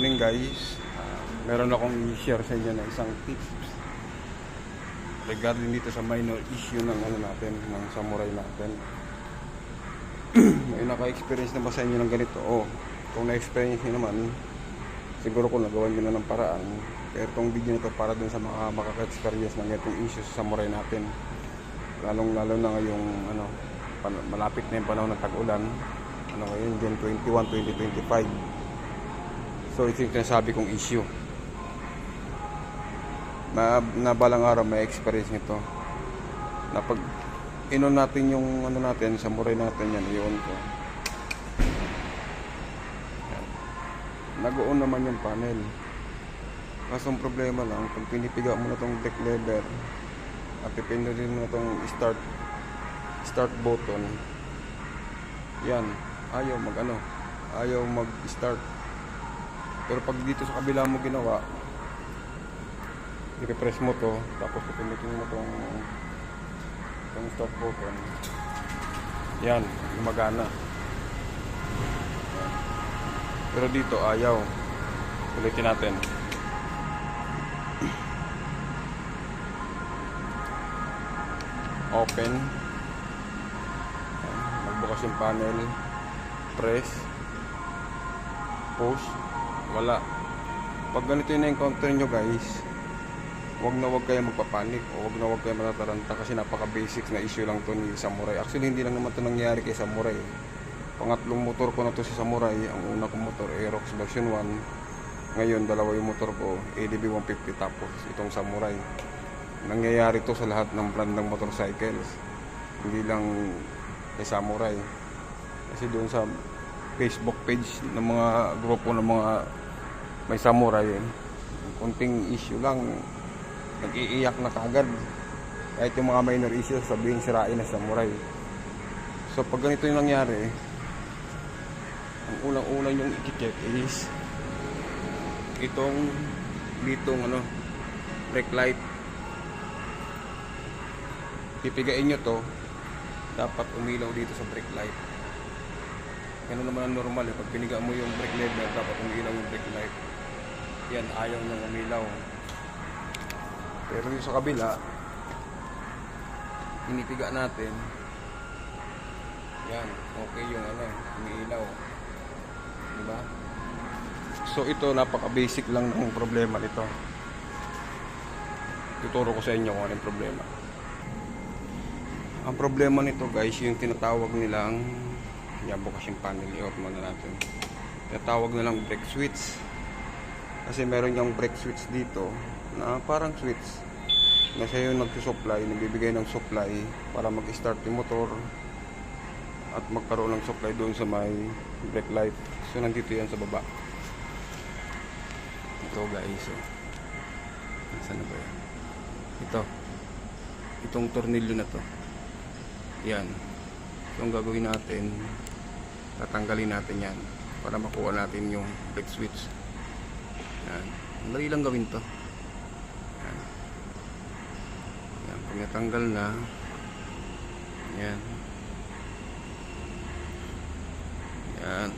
morning guys. Ah, meron akong i-share sa inyo na isang tips regarding dito sa minor issue ng ano natin, ng samurai natin. May naka-experience na ba sa inyo ng ganito? Oh, kung na-experience niyo naman, siguro kung nagawa niyo na ng paraan. Pero itong video na to para dun sa mga makaka-experience ng ganitong issue sa samurai natin. Lalong lalo na ngayong ano, malapit na yung panahon ng tag-ulan. Ano ngayon, June 21, 2025. So ito yung sinasabi kong issue. Na, na balang araw may experience nito. Na pag inon natin yung ano natin, samurai natin yan, iyon ko. Nag-on naman yung panel. Kaso ang problema lang, pag pinipiga mo na tong deck lever at ipindutin mo na tong start start button, yan, ayaw mag ano, ayaw mag start. Pero pag dito sa kabila mo ginawa, i-press mo to, tapos pipindutin mo tong tong start button. Yan, gumagana. Pero dito ayaw. Ulitin natin. Open. Magbukas yung panel. Press. Push. Wala. Pag ganito yung na-encounter nyo guys, wag na wag kayo magpapanik o wag na wag kayo matataranta kasi napaka-basic na issue lang to ni Samurai. Actually, hindi lang naman to nangyari kay Samurai. Pangatlong motor ko na to si Samurai. Ang una kong motor, Aerox version 1. Ngayon, dalawa yung motor ko, ADB 150 tapos itong Samurai. Nangyayari to sa lahat ng brand ng motorcycles. Hindi lang kay Samurai. Kasi doon sa Facebook page ng mga grupo ng mga may samurai, eh, kunting issue lang, nag-iiyak na kagad. Kahit yung mga minor issues, sabihin sirain na samurai. So pag ganito yung nangyari, ang unang-unang yung i-check is itong ditong ano, brake light. Pipigain nyo to, dapat umilaw dito sa brake light. Ganun naman ang normal eh. Pag piniga mo yung brake lever, dapat umilaw yung brake light. Yan, ayaw nang umilaw. Pero yung sa kabila, pinipiga natin. Yan, okay yung ano, umiilaw. Diba? So ito, napaka-basic lang ng problema nito. Tuturo ko sa inyo kung ano yung problema. Ang problema nito guys, yung tinatawag nilang yan, bukas yung panel, i-off muna natin. Tinatawag nilang brake switch. Kasi meron yung brake switch dito na parang switch na siya yung nagsusupply, nagbibigay ng supply para mag-start yung motor at magkaroon ng supply doon sa may brake light. So nandito yan sa baba. Ito guys, oh. Nasaan na ba yan? Ito. Itong tornilyo na to. Yan. So ang gagawin natin, tatanggalin natin yan para makuha natin yung brake switch. Yan. Madali lang gawin to. Yan. Yan. Pag natanggal na, yan. Yan.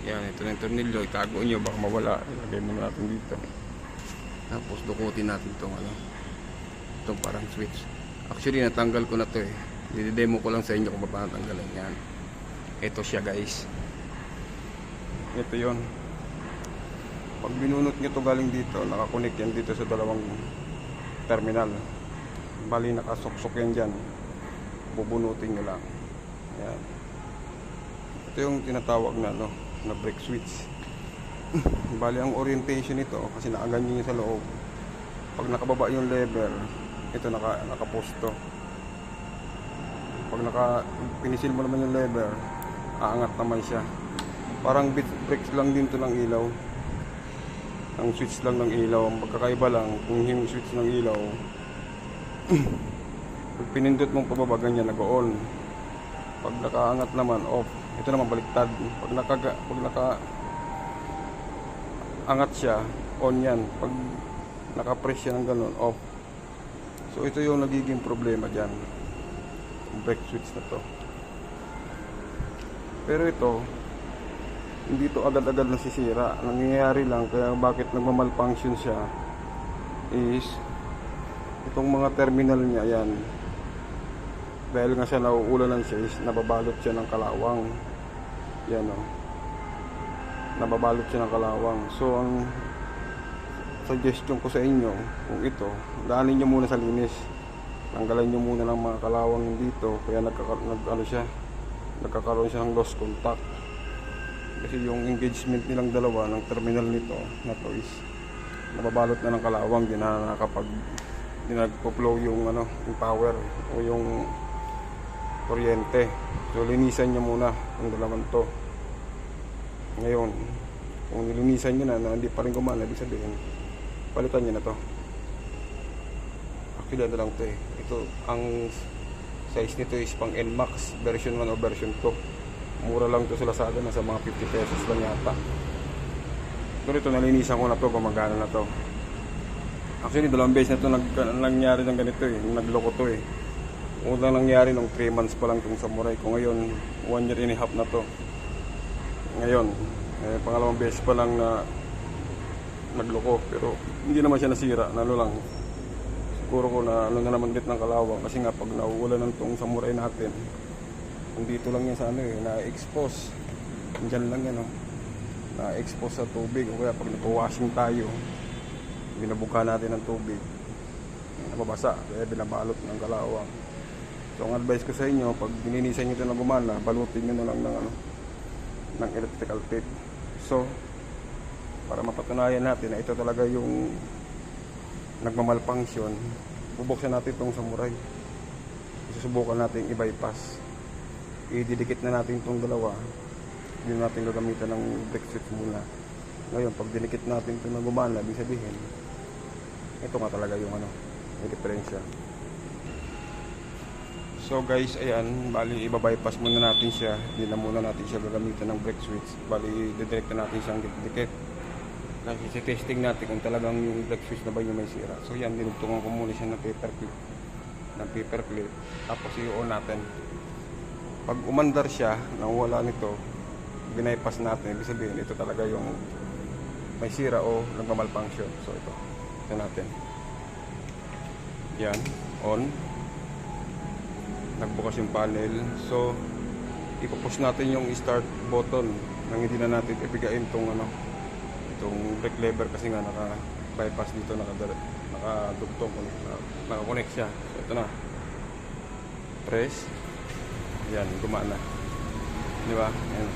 Yan, ito na yung tornilyo. Itago nyo, baka mawala. Ilagay muna natin dito. Tapos dukutin natin itong ano. Itong parang switch. Actually, natanggal ko na to eh. Didemo ko lang sa inyo kung paano tanggalan yan. Ito siya guys. Ito yon. Pag binunot nyo to galing dito, nakakunik yan dito sa dalawang terminal. Bali nakasuksok yan dyan. Bubunutin nyo lang. Yan. Ito yung tinatawag na no, na brake switch. Bali ang orientation nito kasi nakaganyan yun sa loob. Pag nakababa yung lever, ito naka nakaposto. Pag naka pinisil mo naman yung lever, aangat naman siya. Parang bit brakes lang din to ng ilaw. Ang switch lang ng ilaw, ang pagkakaiba lang kung yung switch ng ilaw. pag pinindot mong pababa ganyan nag-on. Pag nakaangat naman off. Ito naman baliktad. Pag nakaga pag naka angat siya, on yan. Pag naka-press siya ng ganun, off. So ito yung nagiging problema dyan. Yung brake switch na to. Pero ito, hindi to agad-agad nasisira. Nangyayari lang, kaya bakit nagmamalfunction siya is itong mga terminal niya, yan. Dahil nga siya nauulanan siya is nababalot siya ng kalawang. Yan o. Nababalot siya ng kalawang. So, ang suggestion ko sa inyo, kung ito, daanin nyo muna sa linis. Tanggalan nyo muna ng mga kalawang dito, kaya nagkaka- nag, ano siya, nagkakaroon siya ng lost contact. Kasi yung engagement nilang dalawa ng terminal nito na to is nababalot na ng kalawang, di na nakakapag di na nagpo-flow yung ano, yung power o yung kuryente. So linisan niyo muna ang dalawang to. Ngayon, kung nilinisan niyo na na hindi pa rin gumana, ibig sabihin, palitan niyo na to. Actually, ano lang to eh. Ito, ang size nito is pang NMAX version 1 o version 2. Mura lang to sa Lazada, nasa mga 50 pesos lang yata. Pero ito, nalinisan ko na to, gumagana na to. Actually, dalawang beses na to nag, nangyari ng ganito eh, nagloko to eh. Una nangyari nung 3 months pa lang itong samurai ko. Ngayon, 1 year and a half na to. Ngayon, eh, pangalawang beses pa lang na nagloko. Pero hindi naman siya nasira. Nalo lang. Siguro ko na ano na naman bit ng kalawang. Kasi nga pag nauulan ng tong samurai natin, dito lang yan sa ano eh, na-expose. Diyan lang yan oh. Na-expose sa tubig. O kaya pag nagpo-washing tayo, binabuka natin ng tubig nababasa kaya binabalot ng kalawang so ang advice ko sa inyo pag bininisan nyo ito na gumana balutin nyo na lang ng ano ng electrical tape so para mapatunayan natin na ito talaga yung nagmamalfunction bubuksan natin itong samurai. Susubukan natin i-bypass. Ididikit na natin itong dalawa. Hindi na natin gagamitan ng brake switch muna. Ngayon pag dinikit natin ito na gumana sabihin ito nga talaga yung ano yung diferensya. So guys ayan bali ibabypass muna natin siya. Hindi na muna natin siya gagamitan ng brake switch bali didirect na natin siyang dikit kasi testing natin kung talagang yung brake switch na ba yung may sira. So yan dinugtungan ko muna siya ng paper clip. Ng paper clip. Tapos i-on natin. Pag umandar siya nang wala nito binaypass natin. Ibig sabihin ito talaga yung may sira o nagmamalfunction. So ito. Ito natin. Yan. On. Nagbukas yung panel. So ipopush natin yung start button nang hindi na natin ibigain tong ano itong brake lever kasi nga naka bypass dito naka nakadugtong naka connect siya. So ito na. Press. Yan gumana. Di ba? Yan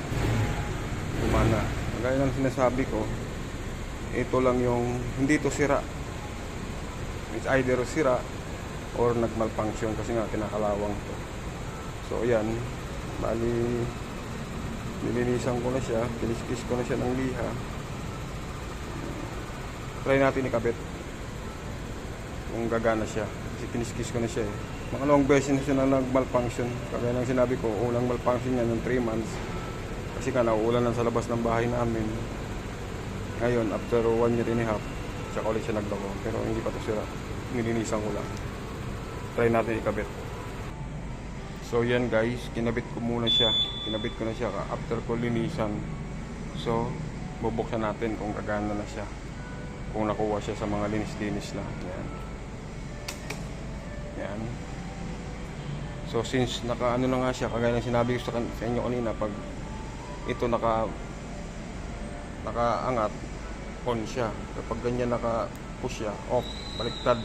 gumana. Gaya ng sinasabi ko ito lang yung hindi to sira. It's either sira or nagmalfunction kasi nga kinakalawang to so ayan. Bali nilinisan ko na siya kiniskis ko na siya ng liha try natin ikabit kung gagana siya kasi kiniskis ko na siya eh makalawang beses na siya na nagmalfunction kagaya sinabi ko unang malfunction niya ng 3 months kasi nga nauulan lang sa labas ng bahay namin ngayon, after one year and a half, tsaka ulit siya nagloko. Pero hindi pa ito sira. Nilinisan ko lang. Try natin ikabit. So yan guys, kinabit ko muna siya. Kinabit ko na siya after ko linisan. So, bubuksan natin kung gagana na siya. Kung nakuha siya sa mga linis-linis na. Yan. Yan. So since naka ano na nga siya, kagaya ng sinabi ko sa, sa inyo kanina, pag ito naka nakaangat on siya kapag ganyan naka push siya off baliktad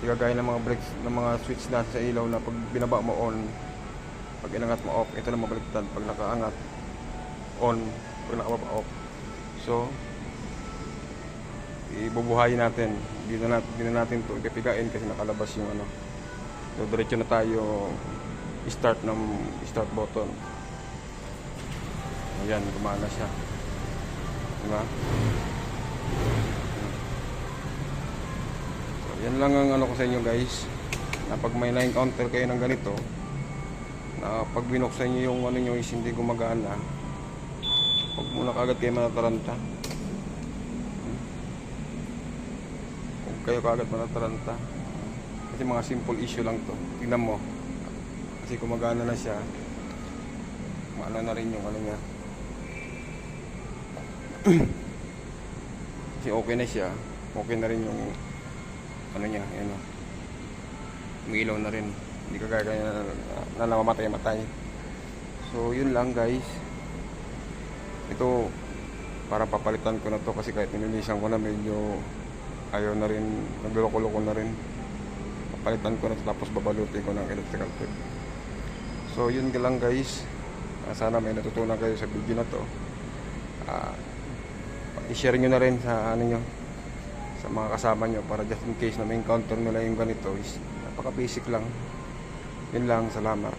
di kagaya ng mga brakes ng mga switch natin sa ilaw na pag binaba mo on pag inangat mo off ito na mabaliktad pag nakaangat on pag nakababa off so ibubuhayin natin hindi na natin, hindi na natin to ipipigain kasi nakalabas yung ano so diretso na tayo start ng start button ayan gumana siya Diba? So, yan lang ang ano ko sa inyo guys. Na pag may na-encounter kayo ng ganito, na pag binuksan nyo yung ano nyo is hindi gumagana, huwag muna kagad kayo manataranta. Hmm? Huwag kayo kagad manataranta. Kasi mga simple issue lang to. Tingnan mo. Kasi gumagana na siya. maano na rin yung ano niya. Kasi okay na siya. Okay na rin yung ano niya, ano. Umiilaw na rin. Hindi ka gaya na, na namamatay-matay. So, yun lang guys. Ito, para papalitan ko na to kasi kahit nilinisan ko na medyo ayaw na rin, nagluloko-loko na rin. Papalitan ko na tapos babalutin ko ng electrical tape. So, yun lang guys. Ah, sana may natutunan kayo sa video na to. Ah, i-share nyo na rin sa ano nyo sa mga kasama nyo para just in case na may encounter nila yung ganito is napaka basic lang yun lang salamat